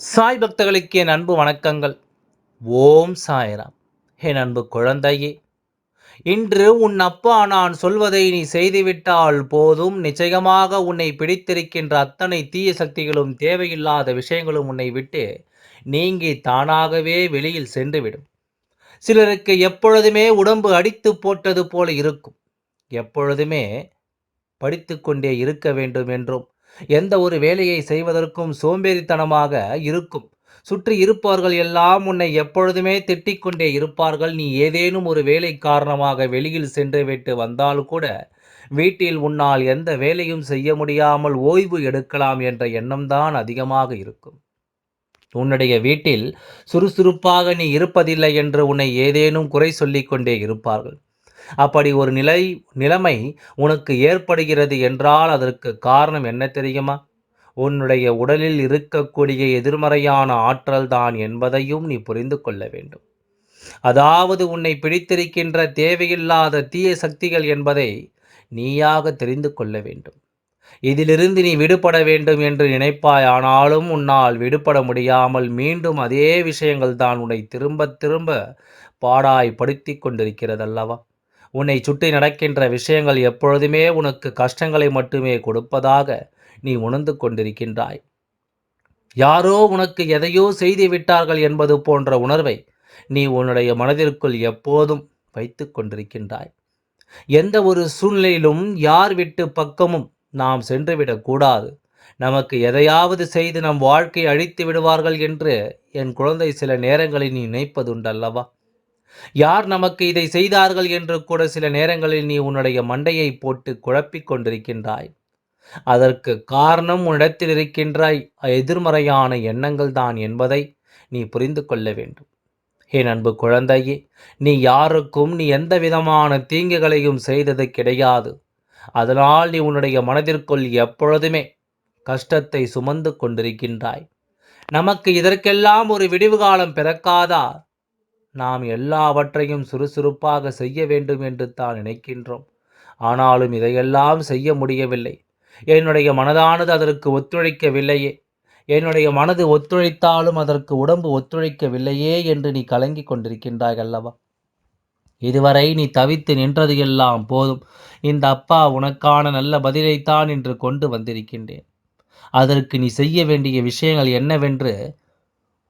சாய் பக்தர்களுக்கு என் அன்பு வணக்கங்கள். ஓம் சாய்ராம். என் அன்பு குழந்தையே இன்று உன் அப்பா நான் சொல்வதை நீ செய்துவிட்டால் போதும். நிச்சயமாக உன்னை பிடித்திருக்கின்ற அத்தனை தீய சக்திகளும் தேவையில்லாத விஷயங்களும் உன்னை விட்டு நீங்கி தானாகவே வெளியில் சென்றுவிடும். சிலருக்கு எப்பொழுதுமே உடம்பு அடித்து போட்டது போல இருக்கும். எப்பொழுதுமே படித்து கொண்டே இருக்க வேண்டும் என்றும் எந்த ஒரு வேலையை செய்வதற்கும் சோம்பேறித்தனமாக இருக்கும். சுற்றி இருப்பவர்கள் எல்லாம் உன்னை எப்பொழுதுமே திட்டிக் கொண்டே இருப்பார்கள். நீ ஏதேனும் ஒரு வேலை காரணமாக வெளியில் சென்று விட்டு வந்தால் கூட வீட்டில் உன்னால் எந்த வேலையும் செய்ய முடியாமல் ஓய்வு எடுக்கலாம் என்ற எண்ணம்தான் அதிகமாக இருக்கும். உன்னுடைய வீட்டில் சுறுசுறுப்பாக நீ இருப்பதில்லை என்று உன்னை ஏதேனும் குறை சொல்லிக்கொண்டே இருப்பார்கள். அப்படி ஒரு நிலை நிலைமை உனக்கு ஏற்படுகிறது என்றால் அதற்கு காரணம் என்ன தெரியுமா? உன்னுடைய உடலில் இருக்கக்கூடிய எதிர்மறையான ஆற்றல் தான் என்பதையும் நீ புரிந்து கொள்ள வேண்டும். அதாவது உன்னை பிடித்திருக்கின்ற தேவையில்லாத தீய சக்திகள் என்பதை நீயாக தெரிந்து கொள்ள வேண்டும். இதிலிருந்து நீ விடுபட வேண்டும் என்று நினைப்பாய். ஆனாலும் உன்னால் விடுபட முடியாமல் மீண்டும் அதே விஷயங்கள் தான் உன்னை திரும்ப திரும்ப பாடாய் படுத்தி கொண்டிருக்கிறதல்லவா? உன்னை சுற்றி நடக்கின்ற விஷயங்கள் எப்பொழுதுமே உனக்கு கஷ்டங்களை மட்டுமே கொடுப்பதாக நீ உணர்ந்து கொண்டிருக்கின்றாய். யாரோ உனக்கு எதையோ செய்து விட்டார்கள் என்பது போன்ற உணர்வை நீ உன்னுடைய மனதிற்குள் எப்போதும் வைத்து கொண்டிருக்கின்றாய். எந்த ஒரு சூழ்நிலையிலும் யார் விட்டு பக்கமும் நாம் சென்றுவிடக்கூடாது நமக்கு எதையாவது செய்து நம் வாழ்க்கை அழித்து விடுவார்கள் என்று என் குழந்தை சில நேரங்களில் நீ நினைப்பதுண்டல்லவா? யார் நமக்கு இதை செய்தார்கள் என்று கூட சில நேரங்களில் நீ உன்னுடைய மண்டையை போட்டு குழப்பிக் கொண்டிருக்கின்றாய். அதற்கு காரணம் உன்னிடத்தில் இருக்கின்ற எதிர்மறையான எண்ணங்கள் தான் என்பதை நீ புரிந்து கொள்ள வேண்டும். என் அன்பு குழந்தையே நீ யாருக்கும் நீ எந்த விதமான தீங்குகளையும் செய்தது கிடையாது. அதனால் நீ உன்னுடைய மனதிற்குள் எப்பொழுதுமே கஷ்டத்தை சுமந்து கொண்டிருக்கின்றாய். நமக்கு இதற்கெல்லாம் ஒரு விடிவு காலம் பிறக்காதா? நாம் எல்லாவற்றையும் சுறுசுறுப்பாக செய்ய வேண்டும் என்று தான் நினைக்கின்றோம். ஆனாலும் இதையெல்லாம் செய்ய முடியவில்லை. என்னுடைய மனதானது அதற்கு ஒத்துழைக்கவில்லையே. என்னுடைய மனது ஒத்துழைத்தாலும் அதற்கு உடம்பு ஒத்துழைக்கவில்லையே என்று நீ கலங்கி கொண்டிருக்கின்றாய் அல்லவா? இதுவரை நீ தவித்து நின்றது எல்லாம் போதும். இந்த அப்பா உனக்கான நல்ல பதிலைத்தான் என்று கொண்டு வந்திருக்கின்றேன். அதற்கு நீ செய்ய வேண்டிய விஷயங்கள் என்னவென்று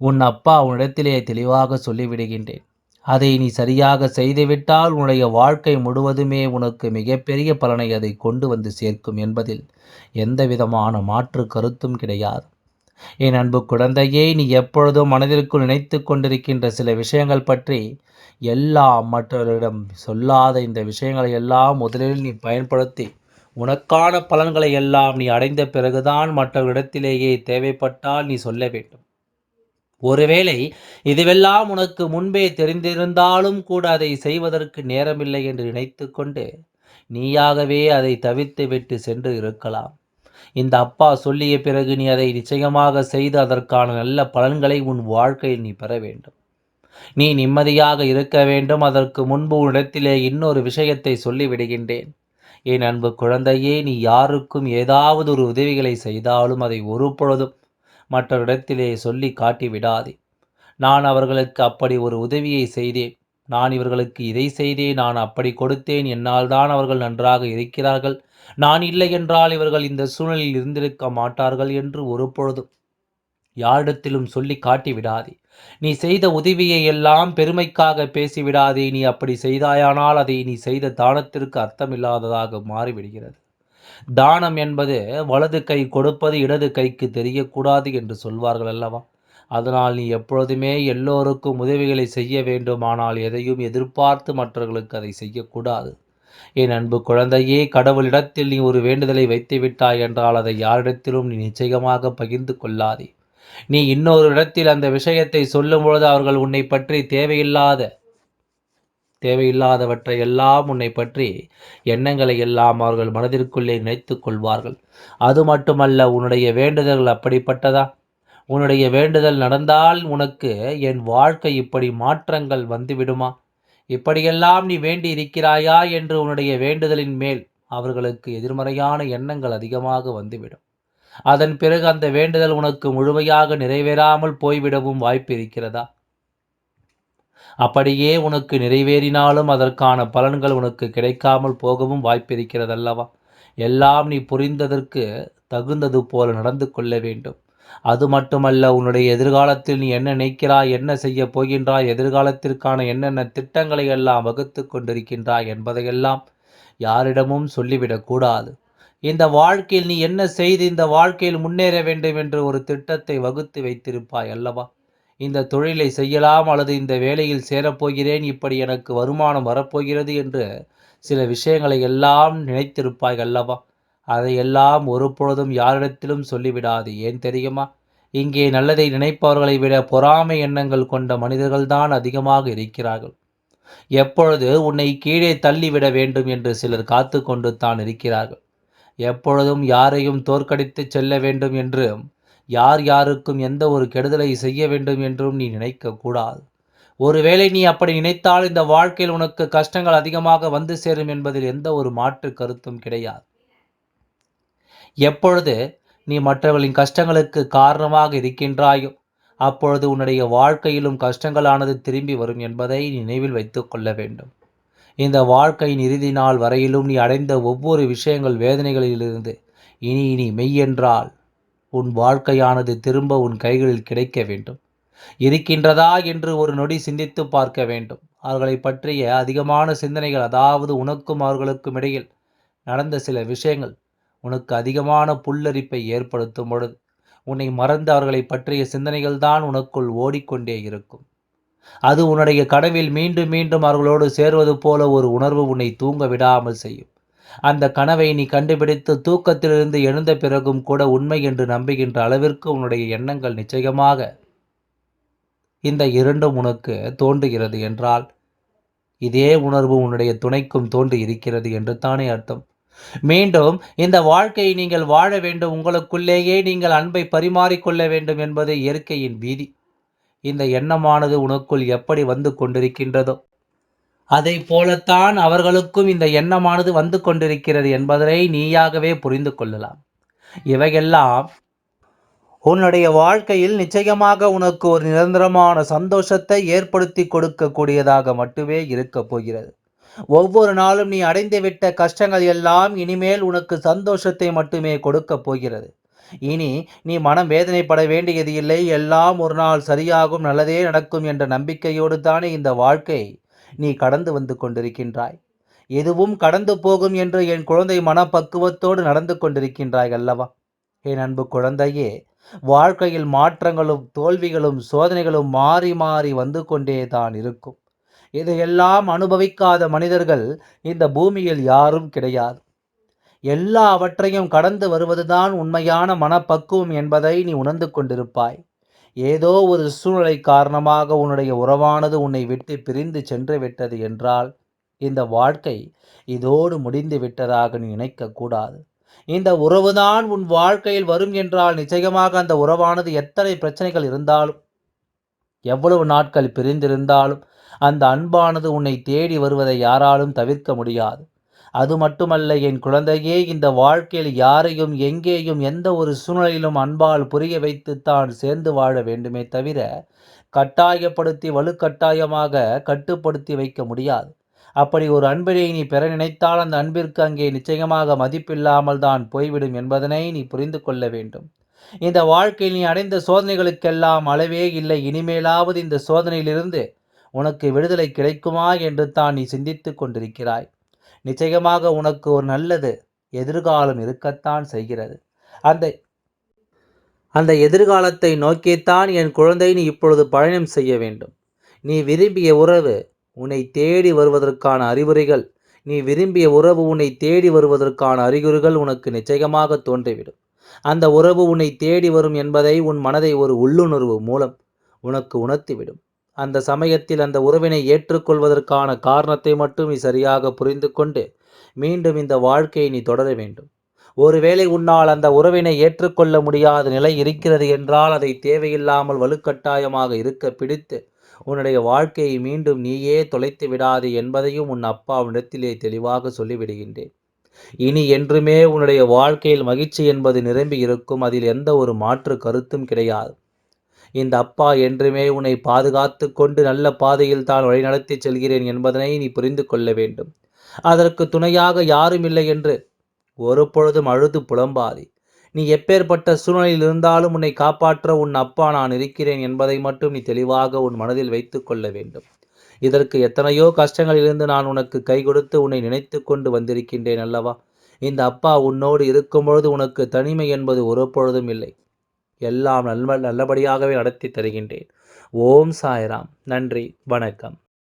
உன் அப்பா உன்னிடத்திலே தெளிவாக சொல்லிவிடுகின்றேன். அதை நீ சரியாக செய்துவிட்டால் உன்னுடைய வாழ்க்கை முழுவதுமே உனக்கு மிகப்பெரிய பலனை அதை கொண்டு வந்து சேர்க்கும் என்பதில் எந்த விதமான மாற்று கருத்தும் கிடையாது. என் அன்பு குழந்தையே நீ எப்பொழுதும் மனதிற்குள் நினைத்து கொண்டிருக்கின்ற சில விஷயங்கள் பற்றி எல்லாம் மற்றவர்களிடம் சொல்லாத இந்த விஷயங்களை எல்லாம் முதலில் நீ பயன்படுத்தி உனக்கான பலன்களை எல்லாம் நீ அடைந்த பிறகுதான் மற்றவர்களிடத்திலேயே தேவைப்பட்டால் நீ சொல்ல வேண்டும். ஒருவேளை இதுவெல்லாம் உனக்கு முன்பே தெரிந்திருந்தாலும் கூட அதை செய்வதற்கு நேரமில்லை என்று நினைத்து கொண்டு நீயாகவே அதை தவிர்த்து விட்டு சென்று இருக்கலாம். இந்த அப்பா சொல்லிய பிறகு நீ அதை நிச்சயமாக செய்து அதற்கான நல்ல பலன்களை உன் வாழ்க்கையில் நீ பெற வேண்டும். நீ நிம்மதியாக இருக்க வேண்டும். அதற்கு முன்பு உன்னிடத்திலே இன்னொரு விஷயத்தை சொல்லிவிடுகின்றேன். என் அன்பு குழந்தையே நீ யாருக்கும் ஏதாவது ஒரு உதவிகளை செய்தாலும் அதை ஒரு பொழுதும் மற்றவரிடத்திலே சொல்லி காட்டி விடாதே நான் அவர்களுக்கு அப்படி ஒரு உதவியை செய்தேன். நான் இவர்களுக்கு இதை செய்தேன். நான் அப்படி கொடுத்தேன். என்னால் தான் அவர்கள் நன்றாக இருக்கிறார்கள். நான் இல்லை என்றால் இவர்கள் இந்த சூழலில் இருந்திருக்க மாட்டார்கள் என்று ஒரு பொழுதும் யாரிடத்திலும் சொல்லி காட்டி விடாதே நீ செய்த உதவியை எல்லாம் பெருமைக்காக பேசிவிடாதே. நீ அப்படி செய்தாயானால் அதை நீ செய்த தானத்திற்கு அர்த்தமில்லாததாக மாறிவிடுகிறது. தானம் என்பது வலது கை கொடுப்பது இடது கைக்கு தெரியக்கூடாது என்று சொல்வார்கள் அல்லவா? அதனால் நீ எப்பொழுதுமே எல்லோருக்கும் உதவிகளை செய்ய வேண்டுமானால் எதையும் எதிர்பார்த்து மற்றவர்களுக்கு அதை செய்யக்கூடாது. என் அன்பு குழந்தையே கடவுளிடத்தில் நீ ஒரு வேண்டுதலை வைத்து விட்டாய் என்றால் அதை யாரிடத்திலும் நீ நிச்சயமாக பகிர்ந்து கொள்ளாதே. நீ இன்னொரு இடத்தில் அந்த விஷயத்தை சொல்லும் பொழுது அவர்கள் உன்னை பற்றி தேவையில்லாத தேவையில்லாதவற்றை எல்லாம் உன்னை பற்றி எண்ணங்களை எல்லாம் அவர்கள் மனதிற்குள்ளே நினைத்து கொள்வார்கள். அது மட்டுமல்ல உன்னுடைய வேண்டுதல்கள் அப்படிப்பட்டதா? உன்னுடைய வேண்டுதல் நடந்தால் உனக்கு என் வாழ்க்கை இப்படி மாற்றங்கள் வந்துவிடுமா? இப்படியெல்லாம் நீ வேண்டி இருக்கிறாயா என்று உன்னுடைய வேண்டுதலின் மேல் அவர்களுக்கு எதிர்மறையான எண்ணங்கள் அதிகமாக வந்துவிடும். அதன் பிறகு அந்த வேண்டுதல் உனக்கு முழுமையாக நிறைவேறாமல் போய்விடவும் வாய்ப்பு இருக்கிறதா? அப்படியே உனக்கு நிறைவேறினாலும் அதற்கான பலன்கள் உனக்கு கிடைக்காமல் போகவும் வாய்ப்பிருக்கிறதல்லவா? எல்லாம் நீ புரிந்ததற்கு தகுந்தது போல நடந்து கொள்ள வேண்டும். அது மட்டுமல்ல உன்னுடைய எதிர்காலத்தில் நீ என்ன நினைக்கிறாய் என்ன செய்ய போகின்றாய் எதிர்காலத்திற்கான என்னென்ன திட்டங்களை எல்லாம் வகுத்து கொண்டிருக்கின்றாய் என்பதையெல்லாம் யாரிடமும் சொல்லிவிடக்கூடாது. இந்த வாழ்க்கையில் நீ என்ன செய்து இந்த வாழ்க்கையில் முன்னேற வேண்டும் என்று ஒரு திட்டத்தை வகுத்து வைத்திருப்பாய் அல்லவா? இந்த தொழிலை செய்யலாம் அல்லது இந்த வேலையில் சேரப்போகிறேன் இப்படி எனக்கு வருமானம் வரப்போகிறது என்று சில விஷயங்களை எல்லாம் நினைத்திருப்பாய் அல்லவா? அதையெல்லாம் ஒரு பொழுதும் யாரிடத்திலும் சொல்லிவிடாது ஏன் தெரியுமா? இங்கே நல்லதை நினைப்பவர்களை விட பொறாமை எண்ணங்கள் கொண்ட மனிதர்கள்தான் அதிகமாக இருக்கிறார்கள். எப்பொழுது உன்னை கீழே தள்ளிவிட வேண்டும் என்று சிலர் காத்து கொண்டு தான் இருக்கிறார்கள். எப்பொழுதும் யாரையும் தோற்கடித்து செல்ல வேண்டும் என்று யார் யாருக்கும் எந்த ஒரு கெடுதலை செய்ய வேண்டும் என்றும் நீ நினைக்கக்கூடாது ஒருவேளை நீ அப்படி நினைத்தால் இந்த வாழ்க்கையில் உனக்கு கஷ்டங்கள் அதிகமாக வந்து சேரும் என்பதில் எந்த ஒரு மாற்று கருத்தும் கிடையாது. எப்பொழுது நீ மற்றவர்களின் கஷ்டங்களுக்கு காரணமாக இருக்கின்றாயோ அப்பொழுது உன்னுடைய வாழ்க்கையிலும் கஷ்டங்களானது திரும்பி வரும் என்பதை நினைவில் வைத்துக்கொள்ள வேண்டும். இந்த வாழ்க்கையின் இறுதி நாள் வரையிலும் நீ அடைந்த ஒவ்வொரு விஷயங்கள் வேதனைகளிலிருந்து இனி இனி மெய்யென்றால் உன் வாழ்க்கையானது திரும்ப உன் கைகளில் கிடைக்க வேண்டும். இருக்கின்றதா என்று ஒரு நொடி சிந்தித்து பார்க்க வேண்டும். அவர்களை பற்றிய அதிகமான சிந்தனைகள் அதாவது உனக்கும் அவர்களுக்கும் இடையில் நடந்த சில விஷயங்கள் உனக்கு அதிகமான புல்லரிப்பை ஏற்படுத்தும் பொழுது உன்னை மறந்து அவர்களை பற்றிய சிந்தனைகள் தான் உனக்குள் ஓடிக்கொண்டே இருக்கும். அது உன்னுடைய கனவில் மீண்டும் மீண்டும் அவர்களோடு சேர்வது போல ஒரு உணர்வு உன்னை தூங்க விடாமல் செய்யும். அந்த கனவை நீ கண்டுபிடித்து தூக்கத்திலிருந்து எழுந்த பிறகும் கூட உண்மை என்று நம்புகின்ற அளவிற்கு உன்னுடைய எண்ணங்கள் நிச்சயமாக இந்த இரண்டும் உனக்கு தோன்றுகிறது என்றால் இதே உணர்வு உன்னுடைய துணைக்கும் தோன்றி இருக்கிறது என்று தானே அர்த்தம். மீண்டும் இந்த வாழ்க்கையை நீங்கள் வாழ வேண்டும் உங்களுக்குள்ளேயே நீங்கள் அன்பை பரிமாறிக்கொள்ள வேண்டும் என்பது இயற்கையின் வீதி. இந்த எண்ணமானது உனக்குள் எப்படி வந்து கொண்டிருக்கின்றதோ அதை போலத்தான் அவர்களுக்கும் இந்த எண்ணமானது வந்து கொண்டிருக்கிறது என்பதனை நீயாகவே புரிந்து கொள்ளலாம். இவையெல்லாம் உன்னுடைய வாழ்க்கையில் நிச்சயமாக உனக்கு ஒரு நிரந்தரமான சந்தோஷத்தை ஏற்படுத்தி கொடுக்கக்கூடியதாக மட்டுமே இருக்கப் போகிறது. ஒவ்வொரு நாளும் நீ அடைந்துவிட்ட கஷ்டங்கள் எல்லாம் இனிமேல் உனக்கு சந்தோஷத்தை மட்டுமே கொடுக்கப் போகிறது. இனி நீ மனம் வேதனைப்பட வேண்டியது இல்லை. எல்லாம் ஒரு நாள் சரியாகும் நல்லதே நடக்கும் என்ற நம்பிக்கையோடு தானே இந்த வாழ்க்கை நீ கடந்து வந்து கொண்டிருக்கின்றாய். எதுவும் கடந்து போகும் என்று என் குழந்தை மனப்பக்குவத்தோடு நடந்து கொண்டிருக்கின்றாய் அல்லவா? என் அன்பு குழந்தையே வாழ்க்கையில் மாற்றங்களும் தோல்விகளும் சோதனைகளும் மாறி மாறி வந்து கொண்டே தான் இருக்கும். இதையெல்லாம் அனுபவிக்காத மனிதர்கள் இந்த பூமியில் யாரும் கிடையாது. எல்லாவற்றையும் கடந்து வருவதுதான் உண்மையான மனப்பக்குவம் என்பதை நீ உணர்ந்து கொண்டிருப்பாய். ஏதோ ஒரு சூழ்நிலை காரணமாக உன்னுடைய உறவானது உன்னை விட்டு பிரிந்து சென்று விட்டது என்றால் இந்த வாழ்க்கை இதோடு முடிந்து விட்டதாக நீ நினைக்கக்கூடாது இந்த உறவுதான் உன் வாழ்க்கையில் வரும் என்றால் நிச்சயமாக அந்த உறவானது எத்தனை பிரச்சனைகள் இருந்தாலும் எவ்வளவு நாட்கள் பிரிந்திருந்தாலும் அந்த அன்பானது உன்னை தேடி வருவதை யாராலும் தவிர்க்க முடியாது. அது மட்டுமல்ல என் குழந்தையே இந்த வாழ்க்கையில் யாரையும் எங்கேயும் எந்த ஒரு சூழ்நிலையிலும் அன்பால் புரிய வைத்து தான் சேர்ந்து வாழ வேண்டுமே தவிர கட்டாயப்படுத்தி வலுக்கட்டாயமாக கட்டுப்படுத்தி வைக்க முடியாது. அப்படி ஒரு அன்பினை நீ பெற நினைத்தால் அந்த அன்பிற்கு அங்கே நிச்சயமாக மதிப்பில்லாமல் தான் போய்விடும் என்பதனை நீ புரிந்து கொள்ள வேண்டும். இந்த வாழ்க்கையில் நீ அடைந்த சோதனைகளுக்கெல்லாம் அளவே இல்லை. இனிமேலாவது இந்த சோதனையிலிருந்து உனக்கு விடுதலை கிடைக்குமா என்று தான் நீ சிந்தித்து கொண்டிருக்கிறாய். நிச்சயமாக உனக்கு ஒரு நல்லது எதிர்காலம் இருக்கத்தான் செய்கிறது. அந்த அந்த எதிர்காலத்தை நோக்கித்தான் என் குழந்தை நீ இப்பொழுது பயணம் செய்ய வேண்டும். நீ விரும்பிய உறவு உன்னை தேடி வருவதற்கான அறிகுறிகள் நீ விரும்பிய உறவு உன்னை தேடி வருவதற்கான அறிகுறிகள் உனக்கு நிச்சயமாக தோன்றிவிடும். அந்த உறவு உன்னை தேடி வரும் என்பதை உன் மனதை ஒரு உள்ளுணர்வு மூலம் உனக்கு உணர்த்திவிடும். அந்த சமயத்தில் அந்த உறவினை ஏற்றுக்கொள்வதற்கான காரணத்தை மட்டும் நீ சரியாக புரிந்து கொண்டு மீண்டும் இந்த வாழ்க்கையை நீ தொடர வேண்டும். ஒருவேளை உன்னால் அந்த உறவினை ஏற்றுக்கொள்ள முடியாத நிலை இருக்கிறது என்றால் அதை தேவையில்லாமல் வலுக்கட்டாயமாக இருக்க பிடித்து உன்னுடைய வாழ்க்கையை மீண்டும் நீயே தொலைத்து விடாது என்பதையும் உன் அப்பாவிடத்திலே தெளிவாக சொல்லிவிடுகின்றேன். இனி என்றுமே உன்னுடைய வாழ்க்கையில் மகிழ்ச்சி என்பது நிரம்பி இருக்கும் அதில் எந்த ஒரு மாற்று கருத்தும் கிடையாது. இந்த அப்பா என்றுமே உன்னை பாதுகாத்து கொண்டு நல்ல பாதையில் தான் வழிநடத்தி செல்கிறேன் என்பதனை நீ புரிந்து கொள்ள வேண்டும். அதற்கு துணையாக யாரும் இல்லை என்று ஒரு பொழுதும் அழுது புலம்பாதி. நீ எப்பேற்பட்ட சூழ்நிலையில் இருந்தாலும் உன்னை காப்பாற்ற உன் அப்பா நான் இருக்கிறேன் என்பதை மட்டும் நீ தெளிவாக உன் மனதில் வைத்து கொள்ள வேண்டும். இதற்கு எத்தனையோ கஷ்டங்களிலிருந்து நான் உனக்கு கை கொடுத்து உன்னை நினைத்து கொண்டு வந்திருக்கின்றேன் அல்லவா? இந்த அப்பா உன்னோடு இருக்கும் பொழுது உனக்கு தனிமை என்பது ஒரு பொழுதும் இல்லை. எல்லாம் நல்ல நல்லபடியாகவே நடத்தி தருகின்றேன். ஓம் சாய்ராம். நன்றி. வணக்கம்.